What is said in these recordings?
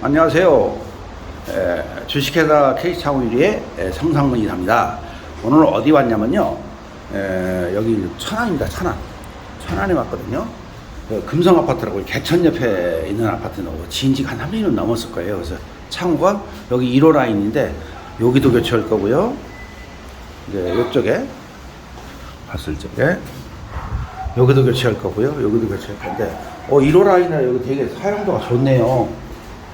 안녕하세요. 에, 주식회사 K차우일의 성상문 이사입니다. 오늘 어디 왔냐면요. 에, 여기 천안입니다. 천안. 천안에 왔거든요. 그 금성 아파트라고 개천 옆에 있는 아파트라고 지은지가 한 3년은 넘었을 거예요. 그래서 창호가 여기 1호 라인인데 여기도 교체할 거고요. 이제 이쪽에 봤을 적에 여기도 교체할 거고요. 여기도 교체할 건데, 어, 1호 라인은 여기 되게 사용도가 좋네요.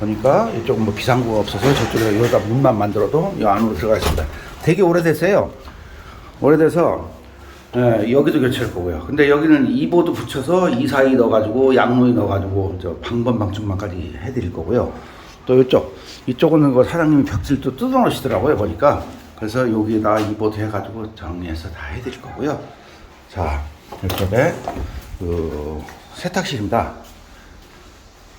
보니까 이쪽은 뭐 비상구가 없어서 저쪽에 여기다 문만 만들어도 이 안으로 들어가 있습니다. 되게 오래됐어요. 오래돼서, 예, 여기도 교체할 거고요. 근데 여기는 2보드 붙여서 이 사이 넣어가지고 양로에 넣어가지고 저 방범 방충망까지 해드릴 거고요. 또 이쪽, 이쪽은 그 사장님이 벽질도 뜯어놓으시더라고요. 보니까. 그래서 여기다 2보드 해가지고 정리해서 다 해드릴 거고요. 자, 이쪽에 그 세탁실입니다.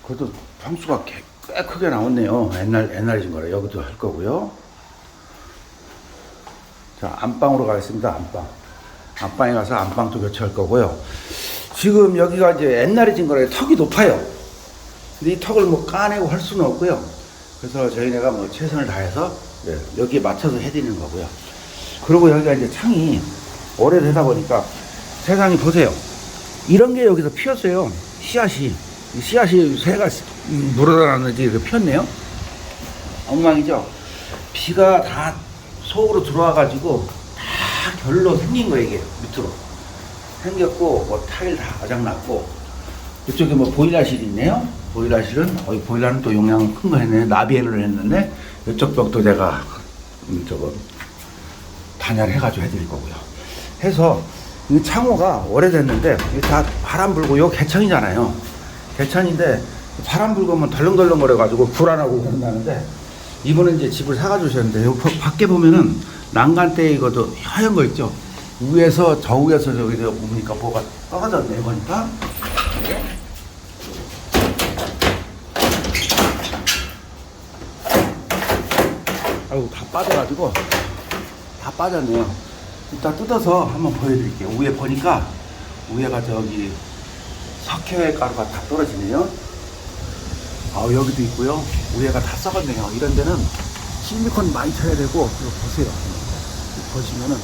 그래도 평수가 꽤, 꽤 크게 나왔네요. 옛날 옛날인 거라 여기도 할 거고요. 자, 안방으로 가겠습니다. 안방. 안방에 가서 안방도 교체할 거고요. 지금 여기가 이제 옛날에 진 거라 턱이 높아요. 근데 이 턱을 뭐 까내고 할 수는 없고요. 그래서 저희네가 뭐 최선을 다해서 네, 여기에 맞춰서 해드리는 거고요. 그리고 여기가 이제 창이 오래되다 보니까 세상에 보세요. 이런 게 여기서 피었어요. 씨앗이. 이 씨앗이 새가 물어나는지 이렇게 피었네요. 엉망이죠? 비가 다 속으로 들어와가지고 다 결로 생긴 거예요, 이게. 밑으로. 생겼고, 뭐 타일 다 아작났고, 이쪽에 뭐 보일러실 있네요. 보일러실은, 어, 보일러는 또 용량 큰 거 했네. 나비엔을 했는데, 이쪽 벽도 제가, 음, 저거, 단열해가지고 해드릴 거고요. 해서, 이 창호가 오래됐는데, 이게 다 바람 불고, 요 개천이잖아요. 개천인데, 바람 불고 하면 덜렁덜렁 거려가지고 불안하고 그런다는데, 이번에 이제 집을 바- 밖에 보면은 난간대 이것도 하얀 거 있죠? 위에서, 저 위에서 저기 보니까 뭐가 떨어졌네, 보니까. 아이고, 다 빠져가지고, 다 빠졌네요. 이따 뜯어서 한번 보여드릴게요. 위에 보니까, 위에가 저기, 석회 가루가 다 떨어지네요. 아, 여기도 있고요. 위에가 다 썩었네요. 이런 데는 실리콘 많이 쳐야 되고, 이거 보세요. 보시면은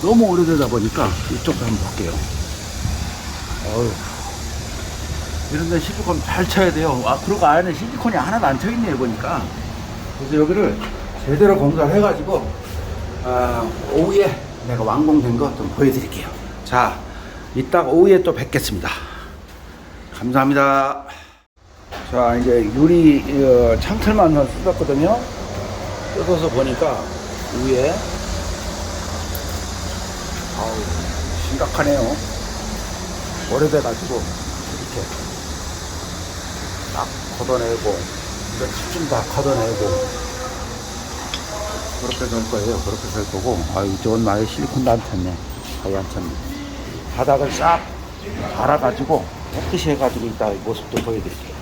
너무 오래되다 보니까 이쪽도 한번 볼게요. 어휴. 이런 데 실리콘 잘 쳐야 돼요. 아, 그리고 안에 실리콘이 하나도 안 쳐있네요, 보니까. 그래서 여기를 제대로 공사를 해가지고, 아, 오후에 내가 완공된 거 좀 보여드릴게요. 자, 이따 오후에 또 뵙겠습니다. 감사합니다. 자, 이제 유리 어, 창틀만 뜯었거든요. 뜯어서 보니까 위에 아우 심각하네요. 오래돼가지고 이렇게 딱 걷어내고 이거 집좀 다 걷어내고 그렇게 될 거예요. 그렇게 될 거고 아 이쪽은 아예 실리콘도 안 쳤네. 아예 안 쳤네. 바닥을 싹 갈아가지고 깨끗이 해가지고 이따 모습도 보여드릴게요.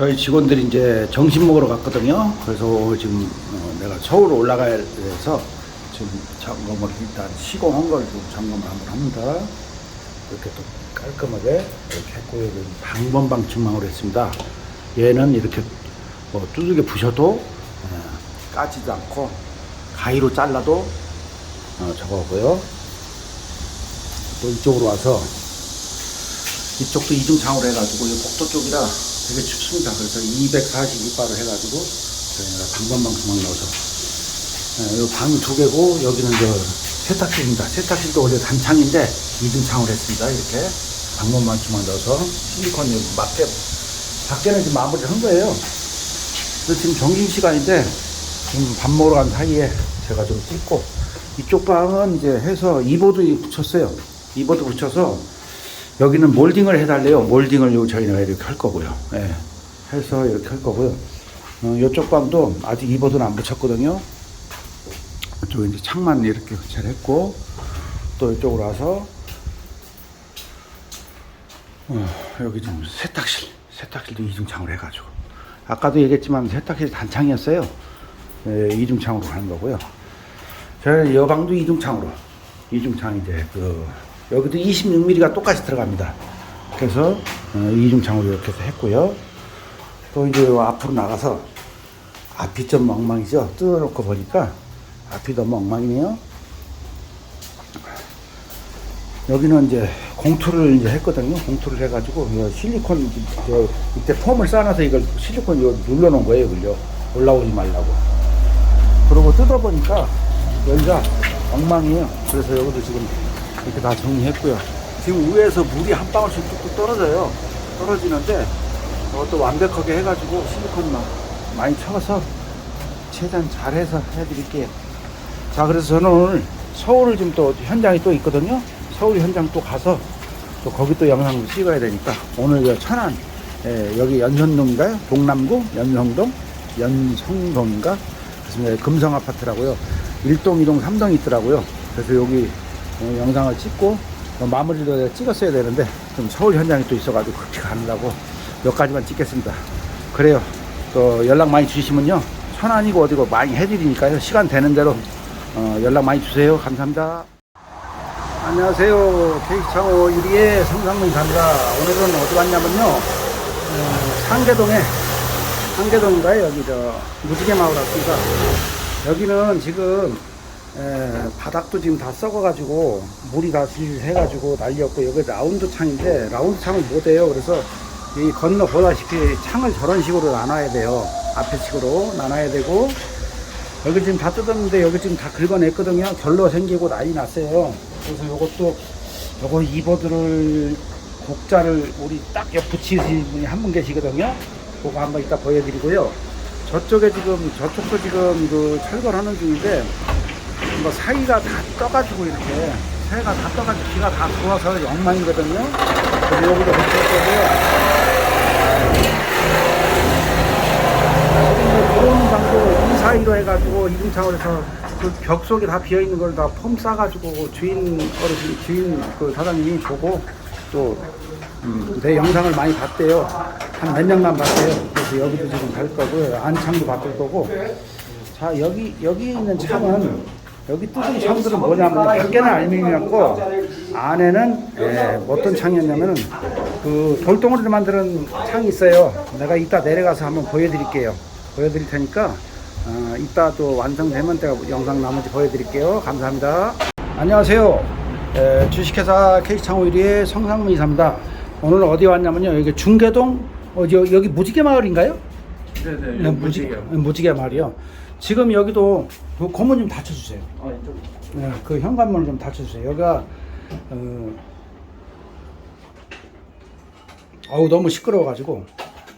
저희 직원들이 이제 점심 먹으러 갔거든요. 그래서 지금 어, 내가 서울 올라가야 돼서 지금 점검을 일단 시공한 걸 좀 점검을 한번 합니다. 이렇게 또 깔끔하게 이렇게 했고 여기 방범 방충망으로 했습니다. 얘는 이렇게 뭐 두들겨 부셔도 어, 까지도 않고 가위로 잘라도 어, 저거고요. 또 이쪽으로 와서 이쪽도 이중창으로 해가지고 이 복도 쪽이라 되게 춥습니다. 그래서 242바를 해가지고 저희가 방범방충망 넣어서 예, 이 방이 두 개고 여기는 저 세탁실입니다. 세탁실도 원래 단창인데 이중창으로 했습니다. 이렇게 방범방충망 넣어서 실리콘 여기 맞게 밖에는 지금 마무리를 한 거예요. 그래서 지금 점심 시간인데 지금 밥 먹으러 간 사이에 제가 좀 찍고 이쪽 방은 이제 해서 2보드 붙였어요. 2보드 붙여서 여기는 몰딩을 해달래요. 몰딩을 요 저희가 이렇게 할 거고요. 예. 해서 이렇게 할 거고요. 어, 이쪽 방도 아직 2보드는 안 붙였거든요. 이쪽 이제 창만 이렇게 잘 했고 또 이쪽으로 와서 어, 여기 좀 세탁실 세탁실도 이중창으로 해가지고 아까도 얘기했지만 세탁실 단창이었어요. 예, 이중창으로 하는 거고요. 저는 여 방도 이중창으로 이중창 이제 그 여기도 26mm가 똑같이 들어갑니다. 그래서 어, 이중창으로 이렇게 해서 했고요. 또 이제 요 앞으로 나가서 앞이 좀 엉망이죠. 뜯어놓고 보니까 앞이 너무 엉망이네요. 여기는 이제 공투를 이제 했거든요. 공투를 해가지고 이 실리콘 밑에 폼을 쌓아놔서 이걸 실리콘 이거 눌러놓은 거예요, 이걸요. 올라오지 말라고. 그러고 뜯어보니까 여기가 엉망이에요. 그래서 여기도 지금 이렇게 다 정리했고요. 지금 위에서 물이 한 방울씩 뚝뚝 떨어져요. 떨어지는데 이것도 완벽하게 해가지고 실리콘 막 많이 쳐서 최대한 잘해서 해드릴게요. 자, 그래서 저는 오늘 서울을 지금 또 현장이 또 있거든요. 서울 현장 또 가서 또 거기 또 영상을 찍어야 되니까 오늘 저 천안 예, 여기 연현동인가요? 동남구 연성동 연성동인가? 그래서 금성 아파트라고요. 1동, 2동, 3동이 있더라고요. 그래서 여기 어, 영상을 찍고 어, 마무리도 찍었어야 되는데 좀 서울 현장이 또 있어가지고 그렇게 가느라고 몇 가지만 찍겠습니다. 그래요. 또 연락 많이 주시면요. 천안이고 어디고 많이 해드리니까요. 시간 되는 대로 어, 연락 많이 주세요. 감사합니다. 안녕하세요. 케이크창호 유리의 성상문사입니다. 오늘은 어디 왔냐면요. 어, 상계동에, 상계동인가요? 여기 저, 무지개 마을 왔습니다. 여기는 지금, 에, 바닥도 지금 다 썩어가지고, 물이 다 질해가지고 난리였고, 여기 라운드 창인데, 라운드 창을 못해요. 그래서, 이 건너 보다시피 창을 저런 식으로 나눠야 돼요. 앞에 식으로 나눠야 되고, 여기 지금 다 뜯었는데 여기 지금 다 긁어냈거든요. 결로 생기고 난리 났어요. 그래서 요것도 요거 이보드를 곡자를 우리 딱 옆 붙이신 분이 한 분 계시거든요. 그거 한번 이따 보여드리고요. 저쪽에 지금 저쪽도 지금 그 철거를 하는 중인데 뭐 사이가 다 떠가지고 이렇게 사이가 다 떠가지고 비가 다 들어와서 엉망이거든요. 그래서 여기도 붙일 거고요. 들어오는 방도 이 사이로 해가지고 이중창으로 해서 그 벽 속에 다 비어 있는 걸 다 폼 싸가지고 주인 어르신 주인 그 사장님이 보고 또내 영상을 많이 봤대요. 한 몇 년간 봤대요. 그래서 여기도 지금 갈 거고요. 안창도 바꿀 거고. 자 여기 여기 있는 창은 여기 뜯은 창들은 뭐냐면 밖에는 알루미늄이었고 안에는 예, 어떤 창이었냐면은 그 돌덩어리로 만드는 창이 있어요. 내가 이따 내려가서 한번 보여드릴게요. 보여드릴 테니까 어, 이따 또 완성되면 제가 영상 나머지 보여드릴게요. 감사합니다. 안녕하세요. 에, 주식회사 K창호 1위의 성상문 이사입니다. 오늘 어디 왔냐면요. 여기 중계동 어, 여, 여기 무지개 마을인가요? 네네. 네, 무지개, 무지개 마을이요. 지금 여기도 그 고문 좀 닫혀주세요. 아 이쪽. 네, 그 현관문을 좀 닫혀주세요. 여기가 어, 어우 너무 시끄러워가지고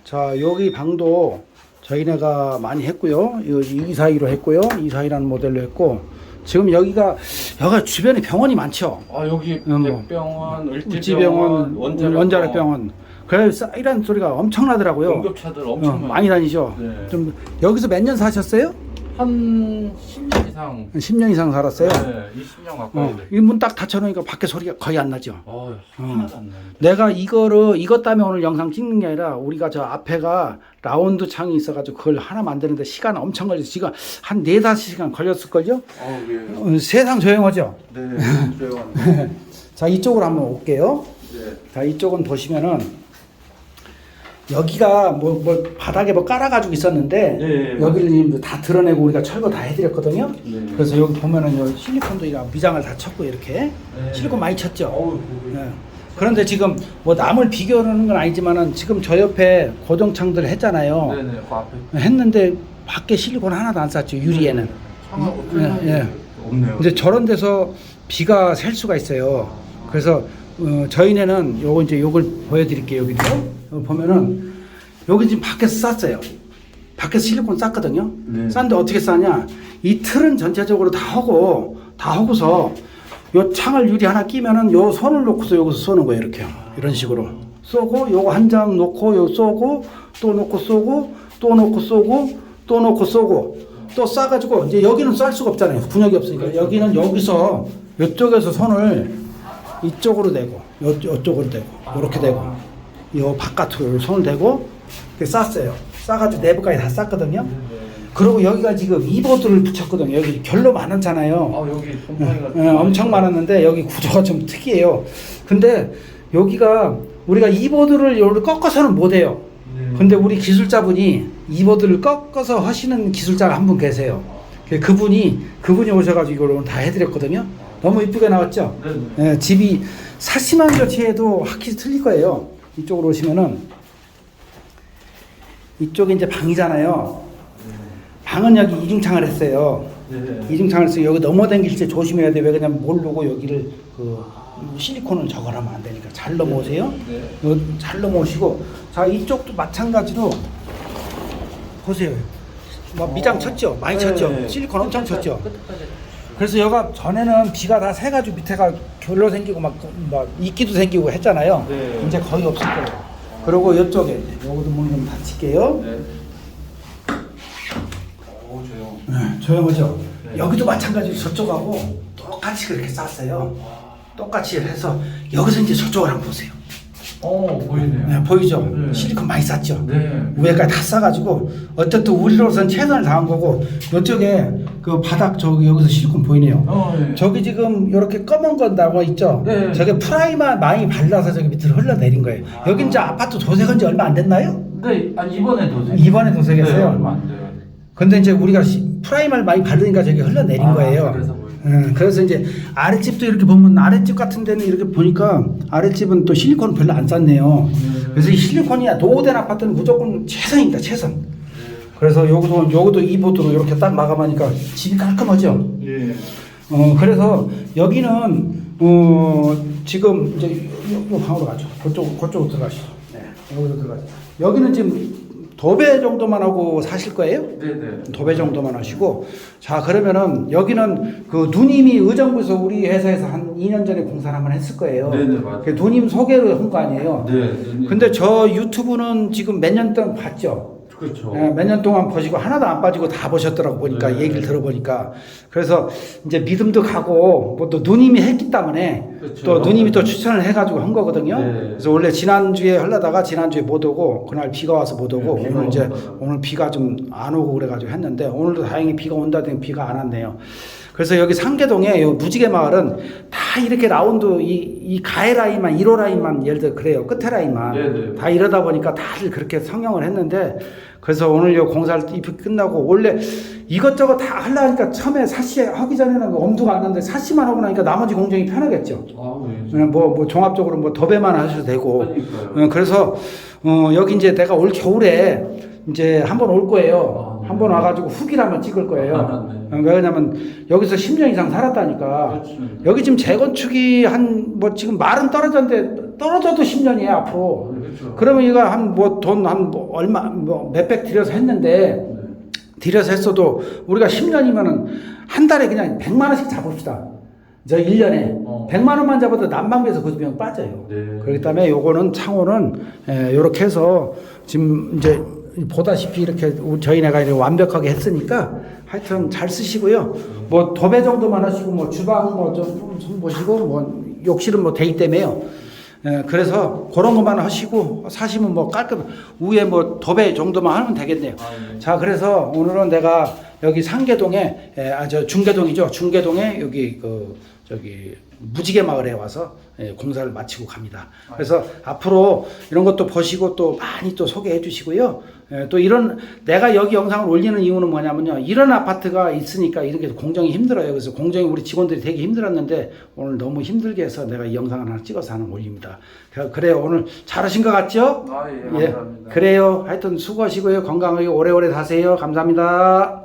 자 여기 방도 저희네가 많이 했고요. 이 사이로 했고요. 이 사이라는 모델로 했고 지금 여기가 여기가 주변에 병원이 많죠. 아 여기 음, 뭐. 우찌병원, 을지병원, 원자력병원, 원자력병원. 그래서 사이라는 소리가 엄청나더라고요. 응급차들 어, 엄청 많이 다니죠. 네. 좀 여기서 몇 년 사셨어요? 한 10년 이상. 10년 이상 살았어요. 네, 20년 가까이 어, 돼. 이 문 딱 닫혀놓으니까 밖에 소리가 거의 안 나죠. 어, 하나도 안 나는데. 내가 이거를 이것 때문에 오늘 영상 찍는 게 아니라 우리가 저 앞에가 라운드 창이 있어가지고 그걸 하나 만드는데 시간 엄청 걸려서 지금 한네 다섯 시간 걸렸을걸요? 어, 예. 어, 세상 조용하죠? 네, 조용한. 자 이쪽으로 한번 올게요. 네. 자 이쪽은 보시면은 여기가 뭐, 뭐 바닥에 뭐 깔아가지고 있었는데 네, 여기를 지금 다 드러내고 우리가 철거 다 해드렸거든요. 네. 그래서 여기 보면은 요 실리콘도 이거 미장을 다 쳤고 이렇게 네. 실리콘 많이 쳤죠. 어우, 네. 그런데 지금 뭐 남을 비교하는 건 아니지만은 지금 저 옆에 고정창들 했잖아요. 네네, 그 앞에. 했는데 밖에 실리콘 하나도 안 쌌죠 유리에는. 창하고 예, 큰 예. 없네요. 이제 저런 데서 비가 셀 수가 있어요. 그래서 어, 저희네는 요거 이제 요걸 보여드릴게요. 여기도 여기 보면은 여기 지금 밖에서 쌌어요. 밖에서 실리콘 쌌거든요. 네. 쌌는데 어떻게 싸냐? 이 틀은 전체적으로 다 하고 다 하고서 요 창을 유리 하나 끼면은 요 손을 놓고서 여기서 쏘는 거예요. 이렇게요. 이런 식으로 쏘고 요거 한 장 놓고 요 쏘고 또 놓고 쏘고 또 놓고 쏘고 또 놓고 쏘고 또 싸가지고 이제 여기는 쌀 수가 없잖아요. 분역이 없으니까 여기는 여기서 이쪽에서 손을 이쪽으로 대고 요, 요쪽으로 대고 이렇게 대고 요 바깥으로 손을 대고 쌌어요. 싸가지고 내부까지 다 쌌거든요. 그리고 여기가 지금 이보드를 붙였거든요. 여기 결로 많았잖아요. 아 여기 곰팡이가. 예, 엄청 많았는데 여기 구조가 좀 특이해요. 근데 여기가 우리가 이보드를 요를 꺾어서는 못 해요. 네. 근데 우리 기술자분이 이 보드를 꺾어서 하시는 기술자가 한 분 계세요. 그- 그분이 그분이 오셔가지고 이걸 오늘 다 해드렸거든요. 너무 이쁘게 나왔죠? 네. 예, 집이 사시만 교체해도 확실히 틀릴 거예요. 이쪽으로 오시면은 이쪽이 이제 방이잖아요. 방은 여기 이중창을 했어요. 네. 이중창을 해서 여기 넘어댕길 때 조심해야 돼. 왜 그러냐면 모르고 여기를 그 실리콘을 저거하면 안 되니까 잘 넘어오세요. 네. 잘 넘어오시고 자 이쪽도 마찬가지로 보세요. 뭐 미장 쳤죠? 많이 네. 쳤죠? 실리콘 엄청 쳤죠? 그래서 여가 전에는 비가 다 새가지고 밑에가 결로 생기고 막, 막 이끼도 생기고 했잖아요. 네. 이제 거의 없을 거예요. 그리고 이쪽에 요것도 문좀 닫힐게요. 네. 오 조용. 네, 조용하죠. 네. 여기도 마찬가지로 저쪽하고 똑같이 그렇게 쌌어요. 똑같이 해서 여기서 이제 저쪽을 한번 보세요. 어 보이네요. 네, 보이죠? 네. 실리콘 많이 쌌죠. 네. 위에까지 다 싸가지고 어쨌든 우리로선 최선을 다한 거고 이쪽에 그 바닥 저기 여기서 실리콘 보이네요. 어 네. 저기 지금 이렇게 검은 건 나와 있죠? 네. 저게 프라이마 많이 발라서 저기 밑으로 흘러내린 거예요. 아. 여기 이제 아파트 도색한 지 얼마 안 됐나요? 네. 아 이번에도 생- 이번에 도색했어요? 네, 얼마 안 돼요. 근데 이제 우리가 시- 프라이마를 많이 바르니까 저기 흘러내린 아, 거예요. 그래서. 예, 그래서 이제 아랫집도 이렇게 보면 아랫집 같은 데는 이렇게 보니까 아랫집은 또 실리콘 별로 안 쌌네요. 음. 그래서 이 실리콘이 노후된 아파트는 무조건 최선입니다, 최선. 그래서 여기도 여기도 이 보드로 이렇게 딱 마감하니까 집이 깔끔하죠. 예. 어 그래서 여기는 어 지금 이제 요, 요 방으로 가죠. 그쪽 그쪽으로 들어가시죠. 네, 여기로 들어가죠. 여기는 지금 도배 정도만 하고 사실 거예요? 네네. 도배 정도만 하시고 자 그러면은 여기는 그 누님이 의정부에서 우리 회사에서 한 2년 전에 공사를 한번 했을 거예요. 네네, 맞아요. 그 누님 소개로 한 거 아니에요. 네. 네. 근데 저 유튜브는 지금 몇 년 동안 봤죠. 그렇죠. 예, 몇년 동안 보시고 하나도 안 빠지고 다 보셨더라고 보니까 네. 얘기를 들어보니까 그래서 이제 믿음도 가고 뭐 또 누님이 했기 때문에 그렇죠. 또 누님이 또 추천을 해가지고 한 거거든요. 네. 그래서 원래 지난 주에 하려다가 지난 주에 못 오고 그날 비가 와서 못 오고 네, 오늘 이제. 오늘 비가 좀 안 오고 그래가지고 했는데 오늘도 다행히 비가 온다더니 비가 안 왔네요. 그래서 여기 상계동에 요 무지개 마을은 다 이렇게 라운드 이, 이 가해 라인만 1호 라인만 예를 들어 그래요 끝에 라인만 네 네. 다 이러다 보니까 다들 그렇게 성형을 했는데 그래서 오늘 요 공사를 입이 끝나고 원래 이것저것 다 하려니까 처음에 사시 하기 전에는 그 엄두가 안 났는데 사시만 하고 나니까 나머지 공정이 편하겠죠. 아 예. 어, 뭐, 뭐 종합적으로 뭐 도배만 하셔도 되고. 어, 그래서 어, 여기 이제 내가 올 겨울에 이제 한 번 올 거예요. 아, 네. 한번 와가지고 후기를 한번 찍을 거예요. 아, 네. 어, 왜냐면 여기서 10년 이상 살았다니까. 그렇죠. 여기 지금 재건축이 한 뭐 지금 말은 떨어졌는데 떨어져도 10년이에요 앞으로. 그렇죠. 그러면 이거 한 뭐 돈 한 뭐 얼마 뭐 몇백 들여서 했는데 네. 들여서 했어도 우리가 10년이면은 한 달에 그냥 100만 원씩 잡읍시다. 저 1년에 어. 100만 원만 잡아도 난방비에서 그 비용 빠져요. 네. 그렇기 때문에 요거는 창호는 이렇게 해서 지금 이제 보다시피 이렇게 저희네가 이렇게 완벽하게 했으니까 하여튼 잘 쓰시고요. 뭐 도배 정도만 하시고 뭐 주방 뭐좀 보시고 뭐 욕실은 뭐 되기 때문에요. 예, 그래서 그런 것만 하시고 사시면 뭐 깔끔 위에 뭐 도배 정도만 하면 되겠네요. 아, 예. 자 그래서 오늘은 내가 여기 상계동에 예, 아 저 중계동이죠 중계동에 여기 그 저기 무지개 마을에 와서 예, 공사를 마치고 갑니다. 그래서 앞으로 이런 것도 보시고 또 많이 또 소개해 주시고요. 예, 또 이런 내가 여기 영상을 올리는 이유는 뭐냐면요. 이런 아파트가 있으니까 이렇게 공정이 힘들어요. 그래서 공정이 우리 직원들이 되게 힘들었는데 오늘 너무 힘들게 해서 내가 이 영상을 하나 찍어서 하는 거 올립니다. 그래- 그래요. 오늘 잘하신 것 같죠? 아 예. 예, 감사합니다. 그래요. 하여튼 수고하시고요. 건강하게 오래오래 사세요. 감사합니다.